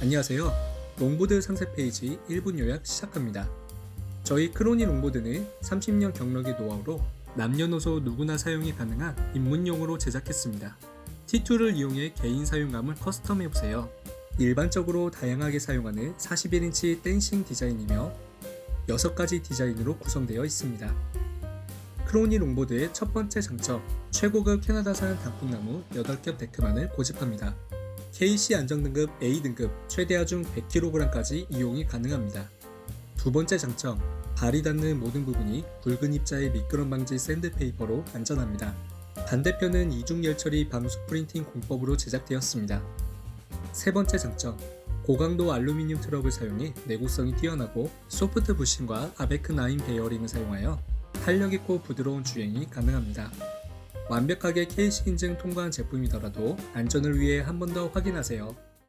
안녕하세요. 롱보드 상세 페이지 1분 요약 시작합니다. 저희 크로니 롱보드는 30년 경력의 노하우로 남녀노소 누구나 사용이 가능한 입문용으로 제작했습니다. T2를 이용해 개인 사용감을 커스텀해보세요. 일반적으로 다양하게 사용하는 41인치 댄싱 디자인이며 6가지 디자인으로 구성되어 있습니다. 크로니 롱보드의 첫 번째 장점, 최고급 캐나다산 단풍나무 8겹 데크만을 고집합니다. KC 안정등급 A등급 최대 하중 100kg까지 이용이 가능합니다. 두 번째 장점, 발이 닿는 모든 부분이 굵은 입자의 미끄럼 방지 샌드페이퍼로 안전합니다. 반대편은 이중 열처리 방수 프린팅 공법으로 제작되었습니다. 세 번째 장점, 고강도 알루미늄 트럭을 사용해 내구성이 뛰어나고 소프트 부싱과 아베크 9 베어링을 사용하여 탄력 있고 부드러운 주행이 가능합니다. 완벽하게 KC 인증 통과한 제품이더라도 안전을 위해 한 번 더 확인하세요.